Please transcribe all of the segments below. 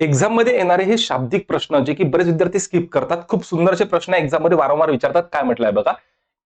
एक्झाममध्ये येणारे हे शाब्दिक प्रश्न जे की बरेच विद्यार्थी स्किप करतात. खूप सुंदरचे प्रश्न एक्झाममध्ये वारंवार विचारतात. काय म्हटलंय बघा?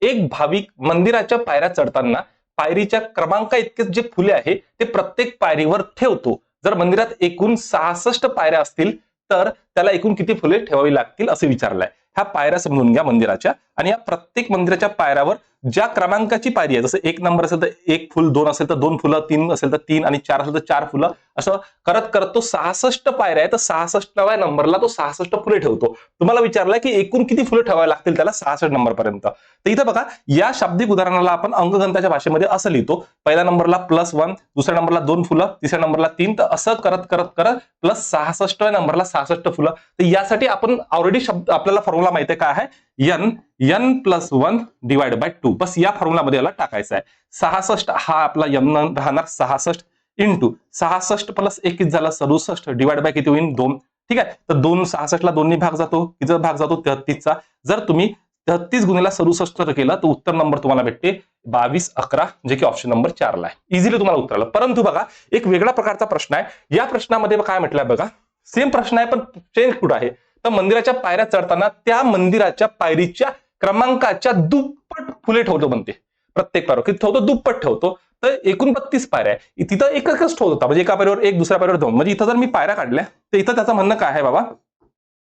एक भाविक मंदिराच्या पायऱ्या चढताना पायरीच्या क्रमांका इतकेच जे फुले आहे ते प्रत्येक पायरीवर ठेवतो. जर मंदिरात एकूण सहासष्ट पायऱ्या असतील तर त्याला एकूण किती फुले ठेवावी लागतील असं विचारलंय. ह्या पायऱ्या समजून घ्या मंदिराच्या. आणि या प्रत्येक मंदिराच्या पायऱ्यावर ज्या क्रमांकाची पायरी आहे जसं एक नंबर असेल तर एक फुल दोन असेल तर दोन फुलं तीन असेल तर तीन आणि चार असेल तर चार फुलं असं करत करत तो सहासष्ट पायऱ्या आहे तर सहासष्टव्या नंबरला तो सहासष्ट फुले ठेवतो. तुम्हाला विचारलाय की एकूण किती फुलं ठेवायला लागतील त्याला सहासष्ट नंबर पर्यंत तर इथं बघा या शाब्दिक उदाहरणाला आपण अंकगणिताच्या भाषेमध्ये असं लिहितो पहिल्या नंबरला प्लस वन दुसऱ्या नंबरला दोन फुलं तिसऱ्या नंबरला तीन तर असं करत करत करत प्लस सहासष्टव्या नंबरला सहासष्ट फुलं. तर यासाठी आपण ऑलरेडी शब्द आपल्याला फॉर्म्युला माहिती आहे काय आहे? N N plus one divide by two बस या फॉर्म्युलामध्ये याला टाकायचं आहे. सहासष्ट हा आपला यम राहणार सहासष्ट इंटू सहासष्ट प्लस एकीच झाला? सदुसष्ट डिवाइड बाय किती होईल दोन. ठीक आहे? तर दोन सहासष्टला दोन्ही भाग जातो. किती भाग जातो? तेहतीसचा. जर तुम्ही तेहतीस गुन्हेला सदुसष्ट जर केलं तर उत्तर नंबर तुम्हाला भेटते बावीस अकरा जे की ऑप्शन नंबर चारला आहे. इझिली तुम्हाला उत्तर आलं. परंतु बघा एक वेगळा प्रकारचा प्रश्न आहे. या प्रश्नामध्ये काय म्हटलंय बघा? सेम प्रश्न आहे पण चेंज कुठं आहे? तर मंदिराच्या पायऱ्या चढताना त्या मंदिराच्या पायरीच्या क्रमांकाच्या दुप्पट फुले ठेवतो म्हणते. प्रत्येक पायरीवर किती ठेवतो? दुप्पट ठेवतो. तर एकूण बत्तीस पायऱ्या आहे. तिथं एकच ठेवत होता. म्हणजे एका पायरीवर एक दुसऱ्या पायरीवर दोन. म्हणजे इथं जर मी पायऱ्या काढल्या तर इथं त्याचं म्हणणं काय आहे बाबा?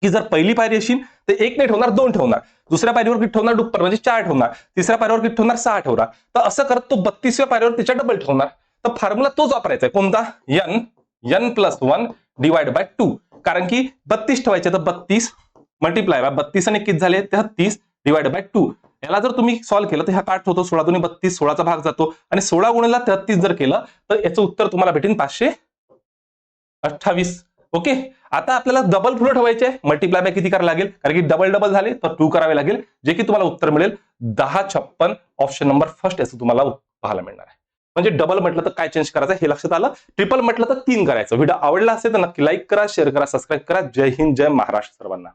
की जर पहिली पायरी असेल तर एक नाही ठेवणार दोन ठेवणार. दुसऱ्या पायरीवर किती ठेवणार? दुप्पट. म्हणजे चार ठेवणार. तिसऱ्या पायरीवर किती ठेवणार? सहा ठेवणार. तर असं करत तो बत्तीसव्या पायरीवर त्याच्या डबल ठेवणार. तर फॉर्म्युला तोच वापरायचा आहे. कोणता? N N plus one divide by two कारण की बत्तीस ठेवायचे तर बत्तीस मल्टिप्लाय बाय बत्तीस आणि किती झाले तेहतीस डिवाइड बाय टू याला जर तुम्ही सॉल्व्ह केलं तर ह्या काठ होतो सोळा दोन्ही बत्तीस सोळाचा भाग जातो. आणि सोळा गुणिला तेहतीस जर केलं तर याचं उत्तर तुम्हाला भेटेल पाचशे अठ्ठावीस. ओके आता आपल्याला डबल फुलं ठेवायचे मल्टिप्लाय बाय किती करावं लागेल? कारण की डबल डबल झाले तर टू करावे लागेल. जे की तुम्हाला उत्तर मिळेल. दहा छप्पन ऑप्शन नंबर फर्स्ट याचं तुम्हाला पाहायला मिळणार आहे. म्हणजे डबल म्हटलं तर काय चेंज करायचं? हे लक्षात आलं. ट्रिपल म्हटलं तर तीन करायचं. व्हिडिओ आवडला असेल तर नक्की लाईक करा शेअर करा सबस्क्राईब करा. जय हिंद जय महाराष्ट्र सर्वांना.